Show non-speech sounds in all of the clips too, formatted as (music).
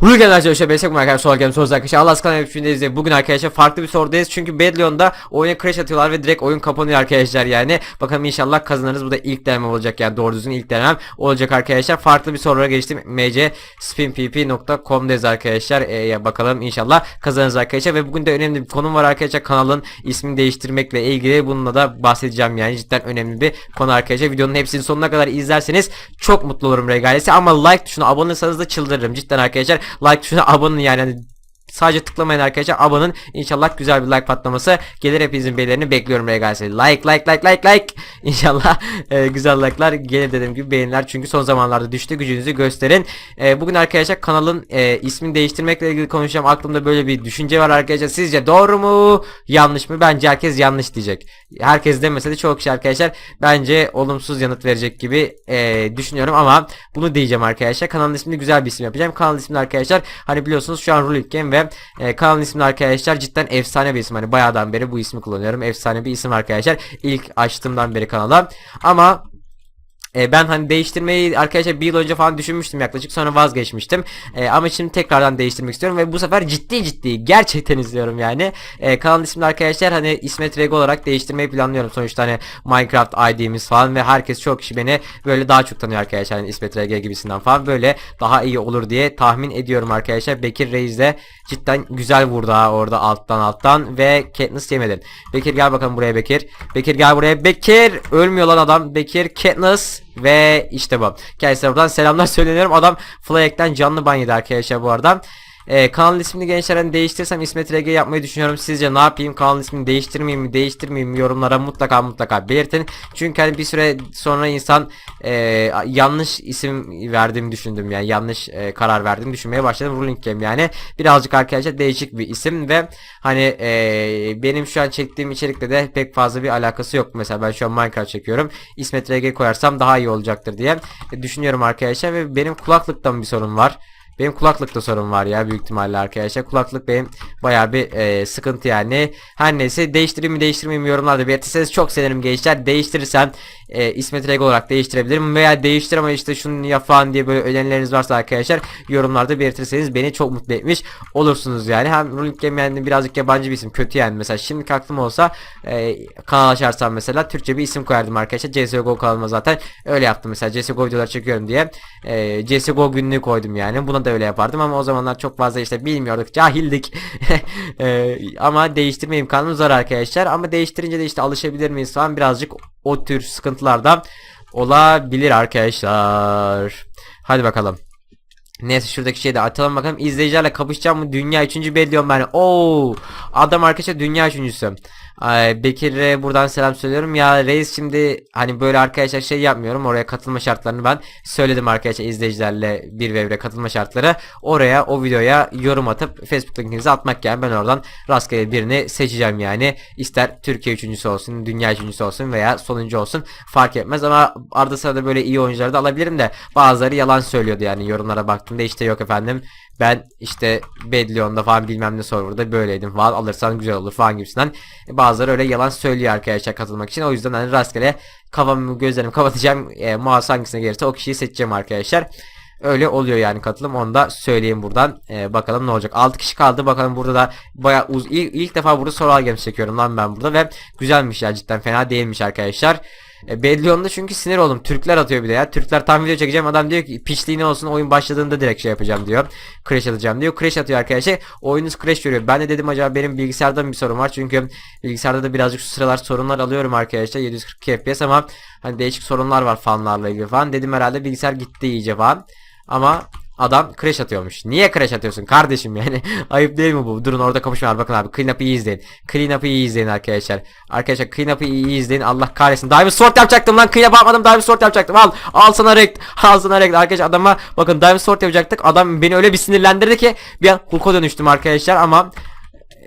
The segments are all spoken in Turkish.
Bugün arkadaşlar işte Besek Marker soru gelmiş sorusu arkadaşlar Allah's kanalı hepsindeyiz bugün arkadaşlar farklı bir sorudayız. Çünkü Bedlion'da oyuna crash atıyorlar ve direkt oyun kapanıyor arkadaşlar yani. Bakalım inşallah kazanırız. Bu da ilk denemem olacak yani. Doğru düzgün ilk denemem olacak arkadaşlar. Farklı bir sorulara geçtim. Mc spinpp.com'dayız arkadaşlar. Ee, bakalım inşallah kazanırız arkadaşlar. Ve bugün de önemli bir konum var arkadaşlar. Kanalın ismini değiştirmekle ilgili bununla da bahsedeceğim yani. Cidden önemli bir konu arkadaşlar. Videonun hepsini sonuna kadar izlerseniz çok mutlu olurum regalesi. Ama like tuşuna abone olursanız da çıldırırım. Cidden arkadaşlar like tuşuna abone yani hani Sadece tıklamayın arkadaşlar olun. İnşallah güzel bir like patlaması gelir hepinizin beğenilerini bekliyorum regalesi. Like like like like like. (laughs) İnşallah e, güzel like'lar gelir dediğim gibi beğeniler çünkü son zamanlarda düştü gücünüzü gösterin. E, bugün arkadaşlar kanalın e, ismini değiştirmekle ilgili konuşacağım. Aklımda böyle bir düşünce var arkadaşlar. Sizce doğru mu? Yanlış mı? Bence herkes yanlış diyecek. Herkes demese de çok kişi arkadaşlar bence olumsuz yanıt verecek gibi e, düşünüyorum ama bunu diyeceğim arkadaşlar. Kanalın ismini güzel bir isim yapacağım. Kanalın ismini arkadaşlar hani biliyorsunuz şu an Rulik ve e, kanalın ismini arkadaşlar cidden efsane bir isim. Hani bayağıdan beri bu ismi kullanıyorum. Efsane bir isim arkadaşlar. İlk açtığımdan beri kanala. Ama e, ben hani değiştirmeyi arkadaşlar bir yıl önce falan düşünmüştüm yaklaşık sonra vazgeçmiştim. E, ama şimdi tekrardan değiştirmek istiyorum ve bu sefer ciddi ciddi gerçekten izliyorum yani. E, kanalın ismini arkadaşlar hani İsmet Rego olarak değiştirmeyi planlıyorum. Sonuçta hani Minecraft ID'miz falan ve herkes çok kişi beni böyle daha çok tanıyor arkadaşlar. Hani İsmet Rego gibisinden falan böyle daha iyi olur diye tahmin ediyorum arkadaşlar. Bekir Reis de cidden güzel vurdu ha orada alttan alttan ve Katniss yemedi. Bekir gel bakalım buraya Bekir. Bekir gel buraya. Bekir ölmüyor lan adam. Bekir Katniss ve işte bu. Kendisine buradan selamlar (laughs) söyleniyorum. Adam Flayek'ten canlı ban yedi arkadaşlar bu arada. Ee, kanal ismini gençler hani değiştirsem İsmet RG yapmayı düşünüyorum. Sizce ne yapayım? Kanal ismini değiştirmeyeyim mi? Değiştirmeyeyim mi? Yorumlara mutlaka mutlaka belirtin. Çünkü hani bir süre sonra insan e, yanlış isim verdiğimi düşündüm yani yanlış e, karar verdiğimi düşünmeye başladım. Ruling Game yani birazcık arkadaşlar değişik bir isim ve hani e, benim şu an çektiğim içerikle de pek fazla bir alakası yok. Mesela ben şu an Minecraft çekiyorum. İsmet RG koyarsam daha iyi olacaktır diye e, düşünüyorum arkadaşlar ve benim kulaklıktan bir sorun var. Benim kulaklıkta sorun var ya büyük ihtimalle arkadaşlar. Kulaklık benim baya bir e, sıkıntı yani. Her neyse değiştireyim mi değiştirmeyeyim mi yorumlarda belirtirseniz çok sevinirim gençler. Değiştirirsem e, İsmet Reg olarak değiştirebilirim. Veya değiştir ama işte şunu yap falan diye böyle önerileriniz varsa arkadaşlar yorumlarda belirtirseniz beni çok mutlu etmiş olursunuz yani. Hem Ruling Game yani birazcık yabancı bir isim kötü yani. Mesela şimdi aklım olsa e, kanal açarsam mesela Türkçe bir isim koyardım arkadaşlar. CSGO kanalıma zaten öyle yaptım mesela CSGO videolar çekiyorum diye. E, CSGO günlüğü koydum yani. Buna da öyle yapardım ama o zamanlar çok fazla işte bilmiyorduk cahildik. (laughs) Ee, ama değiştirme imkanımız var arkadaşlar. Ama değiştirince de işte alışabilir miyiz falan birazcık o tür sıkıntılardan olabilir arkadaşlar. Hadi bakalım. Neyse şuradaki şeyi de atalım bakalım. İzleyicilerle kapışacağım mı? Dünya üçüncü belliyorum ben Oo adam arkadaşlar dünya üçüncüsü Bekir'e buradan selam söylüyorum. Ya reis şimdi hani böyle arkadaşlar şey yapmıyorum. Oraya katılma şartlarını ben söyledim arkadaşlar izleyicilerle bir ve katılma şartları. Oraya o videoya yorum atıp Facebook linkinizi atmak yani ben oradan rastgele birini seçeceğim yani. İster Türkiye üçüncüsü olsun, dünya üçüncüsü olsun veya sonuncu olsun fark etmez ama arada sırada böyle iyi oyuncuları da alabilirim de bazıları yalan söylüyordu yani yorumlara baktığımda işte yok efendim ben işte Bedlion'da falan bilmem ne serverda böyleydim falan alırsan güzel olur falan gibisinden. E, Bazıları öyle yalan söylüyor arkadaşlar katılmak için. O yüzden hani rastgele kafamı gözlerimi kapatacağım. E, mouse hangisine gelirse o kişiyi seçeceğim arkadaşlar. Öyle oluyor yani katılım onu da söyleyeyim buradan. E, bakalım ne olacak. 6 kişi kaldı bakalım burada da baya uz ilk, ilk defa burada soru games çekiyorum lan ben burada ve güzelmiş ya cidden fena değilmiş arkadaşlar. E, Bedlion'da çünkü sinir oldum. Türkler atıyor bir de ya. Türkler tam video çekeceğim. Adam diyor ki piçliğine olsun oyun başladığında direkt şey yapacağım diyor. Crash atacağım diyor. Crash atıyor arkadaşlar. Oyununuz crash veriyor. Ben de dedim acaba benim bilgisayarda mı bir sorun var? Çünkü bilgisayarda da birazcık şu sıralar sorunlar alıyorum arkadaşlar. 742 FPS ama hani değişik sorunlar var fanlarla ilgili falan. Dedim herhalde bilgisayar gitti iyice falan. Ama Adam crash atıyormuş. Niye crash atıyorsun kardeşim yani? (laughs) Ayıp değil mi bu? Durun orada kapışma Bakın abi clean up'ı iyi izleyin. Clean up'ı iyi izleyin arkadaşlar. Arkadaşlar clean up'ı iyi izleyin. Allah kahretsin. Diamond sword yapacaktım lan. Clean up yapmadım. Diamond sword yapacaktım. Al. Al sana rekt. (laughs) Al sana rekt. Arkadaşlar adama bakın diamond sword yapacaktık. Adam beni öyle bir sinirlendirdi ki bir an Hulk'a dönüştüm arkadaşlar ama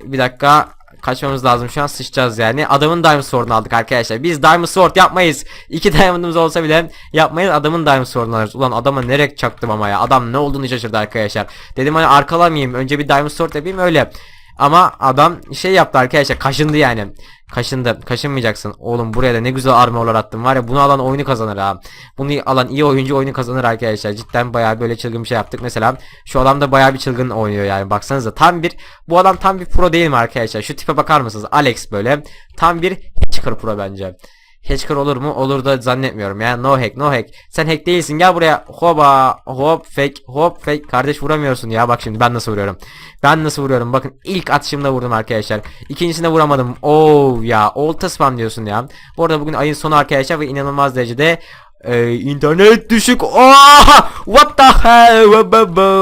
bir dakika kaçmamız lazım şu an sıçacağız yani. Adamın Diamond Sword'unu aldık arkadaşlar. Biz Diamond Sword yapmayız. İki (laughs) Diamond'ımız olsa bile yapmayız. Adamın Diamond Sword'unu alırız. Ulan adama nerek çaktım ama ya. Adam ne olduğunu şaşırdı arkadaşlar. Dedim hani arkalamayayım. Önce bir Diamond Sword yapayım öyle. Ama adam şey yaptı arkadaşlar kaşındı yani. Kaşındı. Kaşınmayacaksın. Oğlum buraya da ne güzel armorlar attım var ya bunu alan oyunu kazanır ha. Bunu alan iyi oyuncu oyunu kazanır arkadaşlar. Cidden bayağı böyle çılgın bir şey yaptık. Mesela şu adam da bayağı bir çılgın oynuyor yani. Baksanıza tam bir bu adam tam bir pro değil mi arkadaşlar? Şu tipe bakar mısınız? Alex böyle. Tam bir çıkır pro bence. Hacker olur mu? Olur da zannetmiyorum ya. No hack, no hack. Sen hack değilsin. Gel buraya. Hoba, hop fake, hop fake. Kardeş vuramıyorsun ya. Bak şimdi ben nasıl vuruyorum. Ben nasıl vuruyorum? Bakın ilk atışımda vurdum arkadaşlar. İkincisinde vuramadım. Oo ya. Olta spam diyorsun ya. Bu arada bugün ayın sonu arkadaşlar ve inanılmaz derecede ee, internet düşük. Oha! What the hell?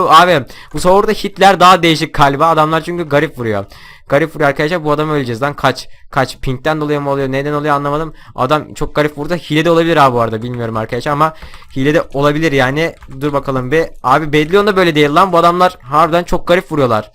Abi bu de hitler daha değişik galiba. Adamlar çünkü garip vuruyor. Garip vuruyor arkadaşlar. Bu adamı öleceğiz lan. Kaç. Kaç. Pinkten dolayı mı oluyor? Neden oluyor anlamadım. Adam çok garip vurdu. Hile de olabilir abi bu arada. Bilmiyorum arkadaşlar ama hile de olabilir yani. Dur bakalım bir. Abi Bedlion da böyle değil lan. Bu adamlar harbiden çok garip vuruyorlar.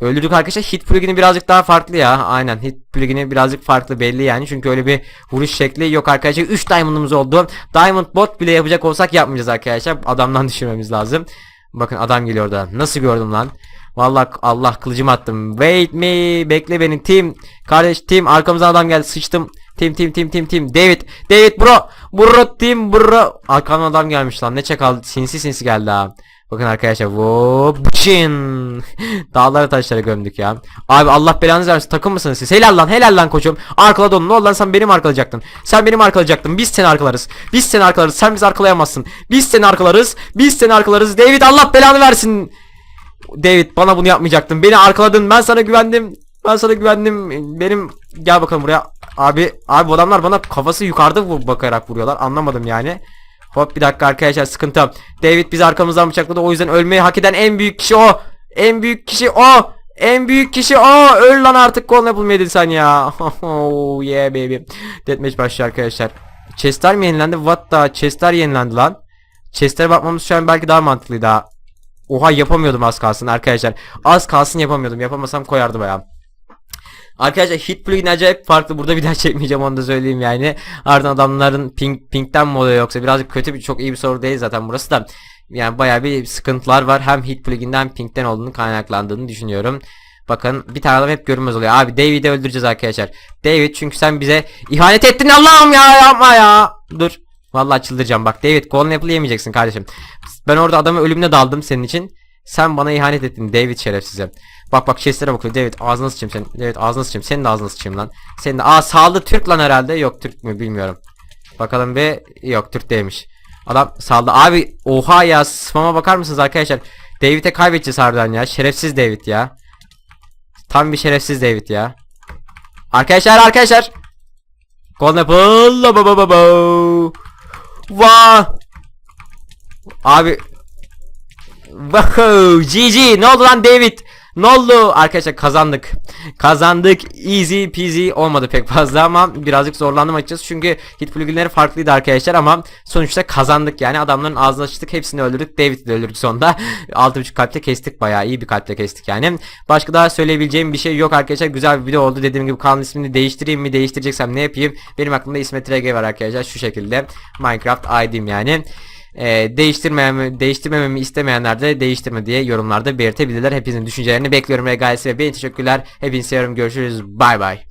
Öldürdük arkadaşlar. Hit plugini birazcık daha farklı ya. Aynen. Hit plugini birazcık farklı belli yani. Çünkü öyle bir vuruş şekli yok arkadaşlar. 3 diamond'ımız oldu. Diamond bot bile yapacak olsak yapmayacağız arkadaşlar. Adamdan düşürmemiz lazım. Bakın adam geliyor da. Nasıl gördüm lan? Vallahi Allah kılıcımı attım. Wait me. Bekle beni. Team. Kardeş team. Arkamızdan adam geldi. Sıçtım. Team team team team team. David. David bro. Bro team bro. Arkamdan adam gelmiş lan. Ne çakal. Sinsi sinsi geldi ha. Bakın arkadaşlar. Vopçin. (laughs) Dağları taşları gömdük ya. Abi Allah belanızı versin. Takım mısınız siz? Helal lan helal lan koçum. Arkala don. Ne oldu lan sen benim arkalayacaktın. Sen benim arkalayacaktın. Biz seni arkalarız. Biz seni arkalarız. Sen bizi arkalayamazsın. Biz seni arkalarız. Biz seni arkalarız. David Allah belanı versin. David bana bunu yapmayacaktın. Beni arkaladın. Ben sana güvendim. Ben sana güvendim. Benim gel bakalım buraya. Abi abi bu adamlar bana kafası yukarıda vur bakarak vuruyorlar. Anlamadım yani. Hop bir dakika arkadaşlar sıkıntı. David bizi arkamızdan bıçakladı. O yüzden ölmeyi hak eden en büyük kişi o. En büyük kişi o. En büyük kişi o. Öl lan artık kol ne bulmaydın sen ya. (laughs) oh yeah baby. Deathmatch başlıyor arkadaşlar. Chestler mi yenilendi? What the? Chestler yenilendi lan. Chestlere bakmamız şu an belki daha mantıklıydı ha. Oha yapamıyordum az kalsın arkadaşlar. Az kalsın yapamıyordum. Yapamasam koyardı bayağı. Arkadaşlar hit plugin acayip farklı. Burada bir daha (laughs) çekmeyeceğim onu da söyleyeyim yani. Ardından adamların ping ping'den mi oluyor yoksa birazcık kötü bir çok iyi bir soru değil zaten burası da. Yani bayağı bir sıkıntılar var. Hem hit pluginden ping'den olduğunu kaynaklandığını düşünüyorum. Bakın bir tane adam hep görünmez oluyor. Abi David'i öldüreceğiz arkadaşlar. David çünkü sen bize ihanet ettin Allah'ım ya yapma ya. Dur. Vallahi çıldıracağım bak David Golden Apple yemeyeceksin kardeşim. Ben orada adamı ölümüne daldım senin için. Sen bana ihanet ettin David şerefsize. Bak bak chestlere bakıyor David ağzına sıçayım sen. David ağzına sıçayım. Senin de ağzına sıçayım lan. Senin de. Aa sağlı Türk lan herhalde. Yok Türk mü bilmiyorum. Bakalım bir. Yok Türk değilmiş. Adam saldı. Abi oha ya spam'a bakar mısınız arkadaşlar? David'e kaybedeceğiz harbiden ya. Şerefsiz David ya. Tam bir şerefsiz David ya. Arkadaşlar arkadaşlar. Golden Apple. Va. Abi. Wow, GG. Ne oldu lan David? Ne oldu? Arkadaşlar kazandık. Kazandık. Easy peasy olmadı pek fazla ama birazcık zorlandım açıkçası. Çünkü hit pluginleri farklıydı arkadaşlar ama sonuçta kazandık yani. Adamların ağzını açtık. Hepsini öldürdük. David'i de öldürdük sonunda. (laughs) 6.5 kalple kestik. Bayağı iyi bir kalple kestik yani. Başka daha söyleyebileceğim bir şey yok arkadaşlar. Güzel bir video oldu. Dediğim gibi kanalın ismini değiştireyim mi? Değiştireceksem ne yapayım? Benim aklımda İsmet RG var arkadaşlar. Şu şekilde. Minecraft ID'm yani. Ee, değiştirmemi, değiştirmememi istemeyenler de değiştirme diye yorumlarda belirtebilirler. Hepinizin düşüncelerini bekliyorum. Regalesi ve beni teşekkürler. Hepinizi seviyorum. Görüşürüz. Bay bay.